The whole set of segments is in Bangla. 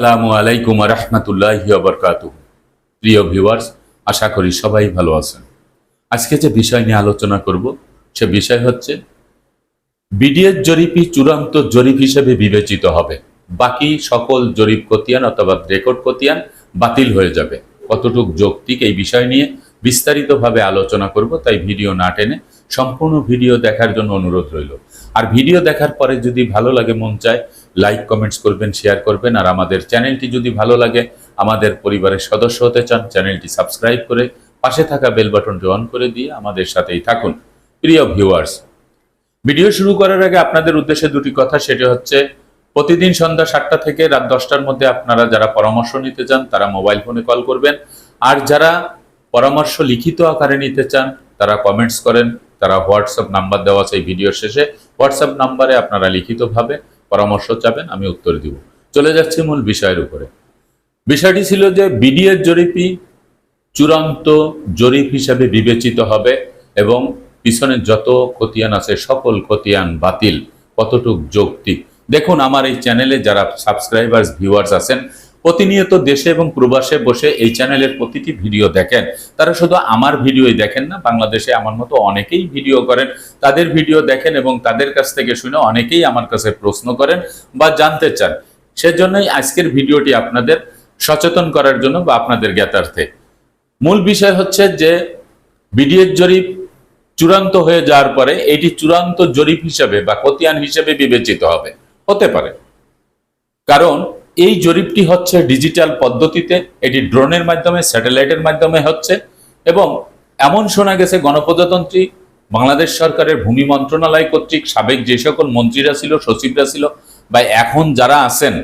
আসসালামু আলাইকুম রহমতুল্লাহ বরকাত প্রিয় ভিউয়ার্স, আশা করি সবাই ভালো আছেন। আজকে যে বিষয় নিয়ে আলোচনা করব, সে বিষয় হচ্ছে বিডিএস জরিপই চূড়ান্ত জরিপ হিসেবে বিবেচিত হবে। বাকি সকল জরিপ খতিয়ান অথবা রেকর্ড খতিয়ান বাতিল হয়ে যাবে। কতটুক যৌক্তিক এই বিষয় নিয়ে বিস্তারিতভাবে আলোচনা করব, তাই ভিডিও না টেনে সম্পূর্ণ ভিডিও দেখার জন্য অনুরোধ রইল। আর ভিডিও দেখার পরে যদি ভালো লাগে, মন চায় লাইক কমেন্টস করবেন শেয়ার করবেন, আর আমাদের চ্যানেলটি যদি ভালো লাগে, আমাদের পরিবারের সদস্য হতে চান, চ্যানেলটি সাবস্ক্রাইব করে পাশে থাকা বেল বাটনটি অন করে দিয়ে আমাদের সাথেই থাকুন। প্রিয় ভিউয়ার্স ভিডিও শুরু করার আগে আপনাদের উদ্দেশ্যে দুটি কথা, সেটি হচ্ছে, প্রতিদিন সন্ধ্যা সাতটা থেকে রাত দশটার মধ্যে আপনারা যারা পরামর্শ নিতে চান, তারা মোবাইল ফোনে কল করবেন। আর যারা পরামর্শ লিখিত আকারে নিতে চান, তারা কমেন্টস করেন। তারা হোয়াটসঅ্যাপ নাম্বার দেওয়া আছে এই ভিডিওর শেষে। হোয়াটসঅ্যাপ নাম্বারে আপনারা লিখিতভাবে পরামর্শ চাবেন, আমি উত্তর দিব। চলে যাচ্ছি মূল বিষয়ের উপরে। বিষয়টি ছিল যে বিডিএর জরিপই চূড়ান্ত জরিপ হিসাবে বিবেচিত হবে এবং পিছনে যত খতিয়ান আছে, সকল খতিয়ান বাতিল। কতটুক যৌক্তিক? দেখুন, আমার এই চ্যানেলে যারা সাবস্ক্রাইবার্স ভিউয়ার্স আছেন প্রতিনিয়ত দেশে এবং প্রবাসে বসে এই চ্যানেলের প্রতিটি ভিডিও দেখেন। তারা শুধু আমার ভিডিওই দেখেন না, বাংলাদেশে আমার মতো অনেকেই ভিডিও করেন। তাদের ভিডিও দেখেন এবং তাদের কাছ থেকে শুনে অনেকেই আমার কাছে প্রশ্ন করেন বা জানতে চান। সেজন্যই আজকের ভিডিওটি আপনাদের সচেতন করার জন্য বা আপনাদের জ্ঞাতার্থে। মূল বিষয় হচ্ছে যে বিডিএর জরিপ চূড়ান্ত হয়ে যাওয়ার পরে এটি চূড়ান্ত জরিপ হিসাবে বা খতিয়ান হিসেবে বিবেচিত হবে। হতে পারে। কারণ এই জরিপটি হচ্ছে ডিজিটাল পদ্ধতিতে, এটি ড্রোনের মাধ্যমে, স্যাটেলাইটের মাধ্যমে হচ্ছে এবং এমন শোনা গেছে, গণপ্রজাতন্ত্রী, বাংলাদেশ সরকারের ভূমি মন্ত্রণালয় কর্তৃক সাবেক যে সকল মন্ত্রীরা ছিল, সচিবরা ছিল, বা এখন যারা আছেন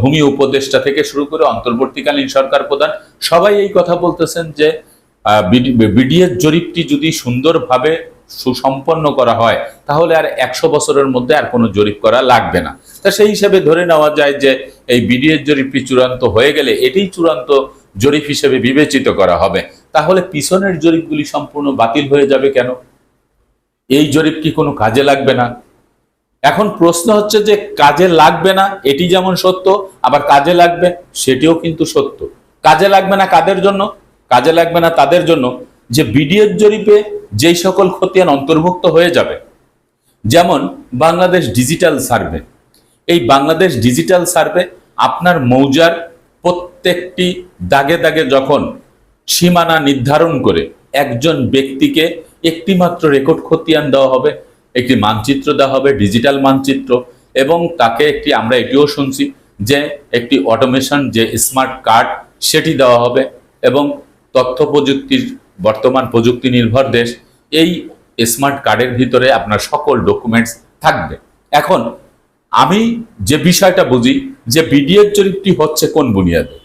ভূমি উপদেষ্টা থেকে শুরু করে অন্তর্বর্তীকালীন সরকার প্রধান, সবাই এই কথা বলতেছেন যে বিডিএস জরিপটি যদি সুন্দরভাবে সুসম্পন্ন করা হয়, তাহলে আর একশো বছরের মধ্যে আর কোনো জরিপ করা লাগবে না। তা সেই হিসাবে ধরে নেওয়া যায় যে, এই বিডিএস জরিপটি চূড়ান্ত হয়ে গেলে এটাই চূড়ান্ত জরিপ হিসেবে বিবেচিত করা হবে। তাহলে পিছনের জরিপগুলি সম্পূর্ণ বাতিল হয়ে যাবে কেন? এই জরিপ কি কোনো কাজে লাগবে না? এখন প্রশ্ন হচ্ছে যে, কাজে লাগবে না এটি যেমন সত্য, আবার কাজে লাগবে সেটিও কিন্তু সত্য। কাজে লাগবে না কাদের জন্য? কাজে লাগবে না তাদের জন্য। যে বিডিএস জরিপে যেই সকল খতিয়ান অন্তর্ভুক্ত হয়ে যাবে, যেমন বাংলাদেশ ডিজিটাল সার্ভে। এই বাংলাদেশ ডিজিটাল সার্ভে আপনার মৌজার প্রত্যেকটি দাগে দাগে যখন সীমানা নির্ধারণ করে একজন ব্যক্তিকে একটিমাত্র রেকর্ড খতিয়ান দেওয়া হবে, একটি মানচিত্র দেওয়া হবে, ডিজিটাল মানচিত্র, এবং তাকে একটি আমরা এটিও শুনছি যে একটি অটোমেশন, যে স্মার্ট কার্ড, সেটি দেওয়া হবে এবং তথ্য প্রযুক্তির বর্তমান প্রযুক্তি নির্ভর দেশ, এই স্মার্ট কার্ডের ভিতরে আপনার সকল ডকুমেন্টস থাকবে। এখন, আমি যে বিষয়টা বুঝি, যে বিডিএর জরিপটি হচ্ছে কোন বুনিয়াদে?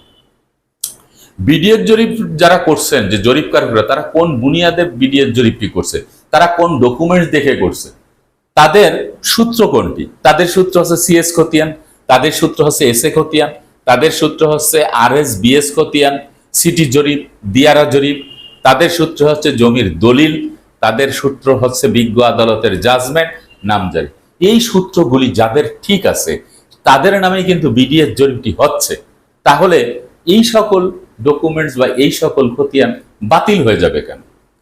বিডিএর জরিপ যারা করছেন, যে জরিপকারকরা তারা কোন বুনিয়াদে বিডিএর জরিপটি করছে? তারা কোন ডকুমেন্টস দেখে করছে? তাদের সূত্র কোনটি? তাদের সূত্র হচ্ছে সিএস খতিয়ান তাদের সূত্র হচ্ছে এস এ খতিয়ান তাদের সূত্র হচ্ছে আর এস বিএস খতিয়ান সিটি জরিপ দিয়ারা জরিপ তাদের সূত্র হচ্ছে জমির দলিল, তাদের সূত্র হচ্ছে বিজ্ঞ আদালতের জাজমেন্ট নামজারি। এই সূত্রগুলি যাদের ঠিক আছে, তাদের নামে কিন্তু বিডিএস জরিপটি হচ্ছে। তাহলে এই সকল ডকুমেন্টস বা এই সকল খতিয়ান বাতিল হয়ে যাবে কেন?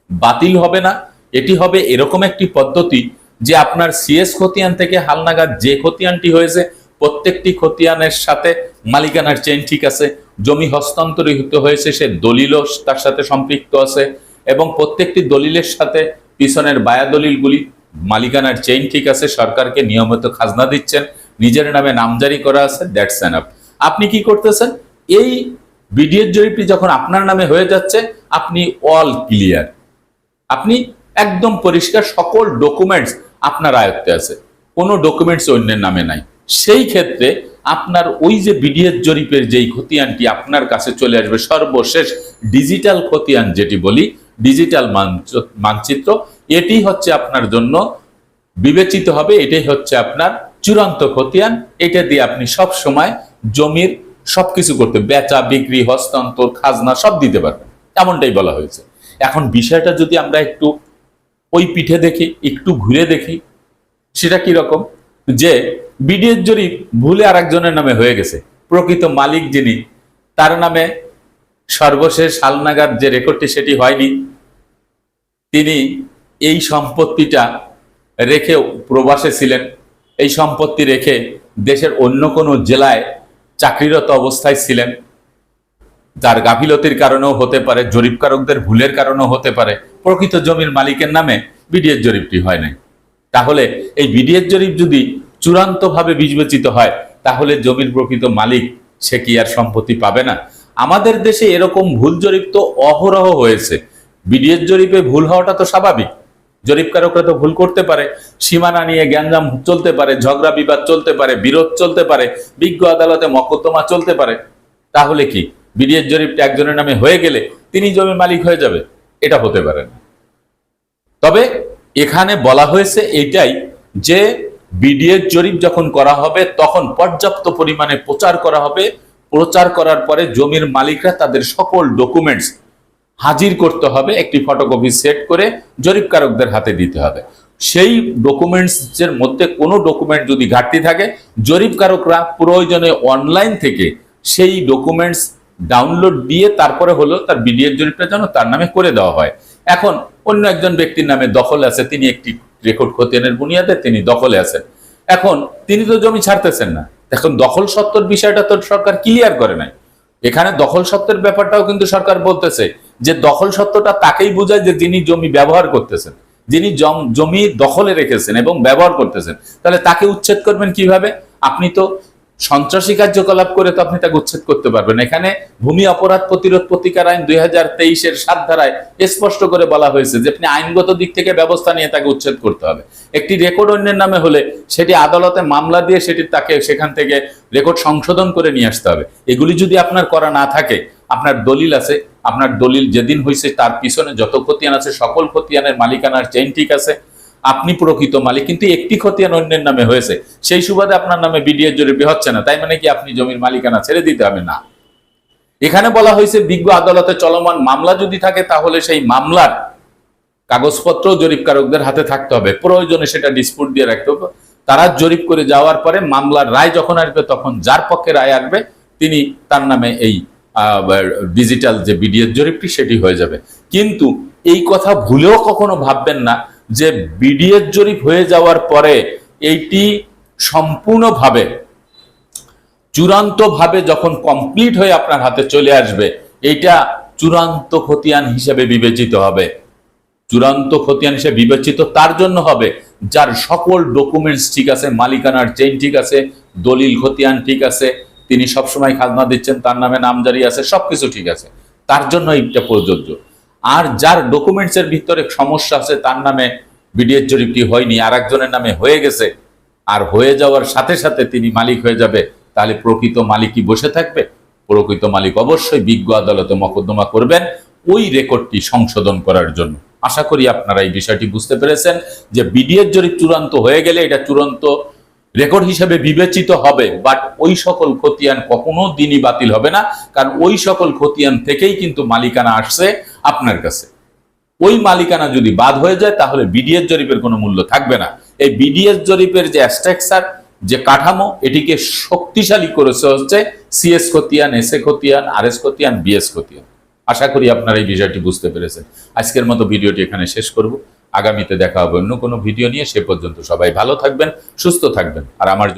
বাতিল হবে না, এটি হবে এরকম একটি পদ্ধতি যে আপনার সিএস খতিয়ান থেকে হালনাগাদ যে খতিয়ানটি হয়েছে, প্রত্যেকটি খতিয়ানের সাথে মালিকানার চেন ঠিক আছে জমি হস্তান্তরিত হয়েছে, সে দলিলও তার সাথে সম্পৃক্ত আছে এবং প্রত্যেকটি দলিলের সাথে পিছনের বায়া দলিলগুলি মালিকানার চেইন ঠিক আছে, সরকারকে নিয়মিত খাজনা দিচ্ছেন, নিজের নামে নামজারি করা আছে দ্যাটস এনাফ আপনি কি করতেছেন? এই বিডিএর জরিপটি যখন আপনার নামে হয়ে যাচ্ছে, আপনি অল ক্লিয়ার আপনি একদম পরিষ্কার সকল ডকুমেন্টস আপনার আয়ত্তে আছে। কোনো ডকুমেন্টস অন্যের নামে নাই। সেই ক্ষেত্রে আপনার ওই যে বিডিএস জরিপের যেই খতিয়ানটি আপনার কাছে চলে আসবে, সর্বশেষ ডিজিটাল খতিয়ান যেটি বলি, ডিজিটাল মানচিত্র, এটি হচ্ছে আপনার জন্য বিবেচিত হবে, এটাই হচ্ছে আপনার চূড়ান্ত খতিয়ান, এটা দিয়ে আপনি সব সময় জমির সবকিছু করতে, বেচা, বিক্রি, হস্তান্তর, খাজনা সব দিতে পারবেন, এমনটাই বলা হয়েছে। এখন বিষয়টা যদি আমরা একটু ওই পিঠে দেখি, একটু ঘুরে দেখি, সেটা কি রকম? যে বিডিএস জরিপ ভুলে আর একজনের নামে হয়ে গেছে। প্রকৃত মালিক যিনি, তার নামে সর্বশেষ হালনাগাদ যে রেকর্ডটি সেটি হয়নি, তিনি এই সম্পত্তিটা রেখে প্রবাসে ছিলেন। এই সম্পত্তি রেখে দেশের অন্য কোনো জেলায় চাকরিরত অবস্থায় ছিলেন। যার গাফিলতির কারণেও হতে পারে, জরিপকারকদের ভুলের কারণেও হতে পারে, প্রকৃত জমির মালিকের নামে বিডিএস জরিপটি হয় নাই। তাহলে এই বিডিএস জরিপ যদি চূড়ান্তভাবে বিবেচিত হয়, তাহলে জমির প্রকৃত মালিক সে কি আর সম্পত্তি পাবে না? আমাদের দেশে এরকম ভুল জরিপ তো অহরহ হয়েছে। বিডিএস জরিপে ভুল হওয়াটা তো স্বাভাবিক। জরিপকারকরা তো ভুল করতে পারে। সীমানা নিয়ে গ্যাঞ্জাম চলতে পারে, ঝগড়া বিবাদ চলতে পারে, বিরোধ চলতে পারে, বিজ্ঞ আদালতে মকদ্দমা চলতে পারে। তাহলে কি? বিডিএস জরিপটা একজনের নামে হয়ে গেলে তিনি জমির মালিক হয়ে যাবে? এটা হতে পারে না। তবে এখানে বলা হয়েছে এটাই যে বিডিএস জরিপ যখন করা হবে, তখন পর্যাপ্ত পরিমাণে প্রচার করা হবে। প্রচার করার পরে জমির মালিকরা তাদের সকল ডকুমেন্টস হাজির করতে হবে, একটি ফটোকপি সেট করে জরিপকারকদের হাতে দিতে হবে। সেই ডকুমেন্টস এর মধ্যে কোনো ডকুমেন্ট যদি ঘাটতি থাকে, জরিপকারকরা প্রয়োজনে অনলাইন থেকে সেই ডকুমেন্টস ডাউনলোড দিয়ে তারপরে হলো তার বিডিএর জরিপটা যেন তার নামে করে দেওয়া হয়। এখন অন্য একজন ব্যক্তির নামে দখল আছে, তিনি একটি রেকর্ড খতিয়ানের বুনিয়াদে তিনি দখলে আছেন। এখন তিনি তো জমি ছাড়তেছেন না। এখন দখল সত্তর বিষয়টা তো সরকার ক্লিয়ার করে নাই। এখানে দখল সত্ত্বের ব্যাপারটাও কিন্তু সরকার বলতেছে যে দখল সত্ত্বটা তাকেই বোঝায় যে যিনি জমি ব্যবহার করতেছেন, যিনি জমি দখলে রেখেছেন এবং ব্যবহার করতেছেন। তাহলে তাকে উচ্ছেদ করবেন কীভাবে? আপনি তো সন্ত্রাসী কার্যকলাপ করে তো আপনি তাকে উচ্ছেদ করতে পারবেন। এখানে ভূমি অপরাধ প্রতিরোধ প্রতিকার আইন দুই হাজার তেইশের সাত ধারায় স্পষ্ট করে বলা হয়েছে যে আপনি আইনগত দিক থেকে ব্যবস্থা নিয়ে তাকে উচ্ছেদ করতে হবে। একটি রেকর্ড অন্যের নামে হলে সেটি আদালতে মামলা দিয়ে সেটি তাকে সেখান থেকে রেকর্ড সংশোধন করে নিয়ে আসতে হবে। এগুলি যদি আপনার করা না থাকে, আপনার দলিল আছে, আপনার দলিল যেদিন হয়েছে তার পিছনে যত খতিয়ান আছে, সকল খতিয়ানের মালিকানার চেইন ঠিক আছে আপনি প্রকৃত মালিক, কিন্তু একটি খতিয়ান অন্যের নামে হয়েছে। সেই সুবাদে আপনার নামে বিডিএর জরিপে হচ্ছে না। তাই মানে কি আপনি জমির মালিকানা ছেড়ে দিতে হবে? না। এখানে বলা হয়েছে, বিজ্ঞ আদালতে চলমান মামলা যদি থাকে, তাহলে সেই মামলার কাগজপত্র জরিপকারকদের হাতে থাকতে হবে। প্রয়োজনে সেটা ডিসপুট দিয়ে রাখতে হবে। তারা জরিপ করে যাওয়ার পরে মামলার রায় যখন আসবে, তখন যার পক্ষে রায় আসবে, তিনি তার নামে এই ডিজিটাল যে বিডিএস জরিপটি, সেটি হয়ে যাবে। কিন্তু এই কথা ভুলেও কখনো ভাববেন না যে বিডিএস জরিপ হয়ে যাওয়ার পরে এইটি সম্পূর্ণভাবে, চূড়ান্তভাবে যখন কমপ্লিট হয়ে আপনার হাতে চলে আসবে, এইটা চূড়ান্ত খতিয়ান হিসেবে বিবেচিত হবে। চূড়ান্ত খতিয়ান হিসেবে বিবেচিত তার জন্য হবে, যার সকল ডকুমেন্টস ঠিক আছে, মালিকানার চেইন ঠিক আছে, দলিল খতিয়ান ঠিক আছে, তিনি সবসময় খাজনা দিচ্ছেন, তার নামে নামজারি আছে, সবকিছু ঠিক আছে। তার জন্য এইটা প্রযোজ্য। আর যার ডকুমেন্টস এর ভিতরে সমস্যা আছে, তার নামে বিডিএস জরিপটি হয়নি আর একজনের নামে হয়ে গেছে। আর হয়ে যাওয়ার সাথে সাথে তিনি মালিক হয়ে যাবে, তাহলে প্রকৃত মালিকই বসে থাকবে। প্রকৃত মালিক অবশ্যই বিজ্ঞ আদালতে মকদ্দমা করবেন, ওই রেকর্ডটি সংশোধন করার জন্য। আশা করি আপনারা এই বিষয়টি বুঝতে পেরেছেন যে বিডিএস জরিপ চূড়ান্ত হয়ে গেলে এটা চূড়ান্ত রেকর্ড হিসেবে বিবেচিত হবে, বাট ওই সকল খতিয়ান কখনো দিনই বাতিল হবে না, কারণ ওই সকল খতিয়ান থেকেই কিন্তু মালিকানা আসছে। আপনার কাছে। ওই মালিকানা যদি বাদ হয়ে যায়, তাহলে বিডিএস জরিপের কোনো মূল্য থাকবে না। এই বিডিএস জরিপের যে স্ট্রাকচার যে কাঠামো, এটিকে শক্তিশালী করেছে হচ্ছে সিএস খতিয়ান এস এ খতিয়ান আর এস খতিয়ান বিএস খতিয়ান। আশা করি আপনারা এই বিষয়টি বুঝতে পেরেছেন। আজকের মতো ভিডিওটি এখানে শেষ করব। আগামীতে দেখা হবে অন্য কোনো ভিডিও নিয়ে। সে পর্যন্ত সবাই ভালো থাকবেন, সুস্থ থাকবেন। আর আমার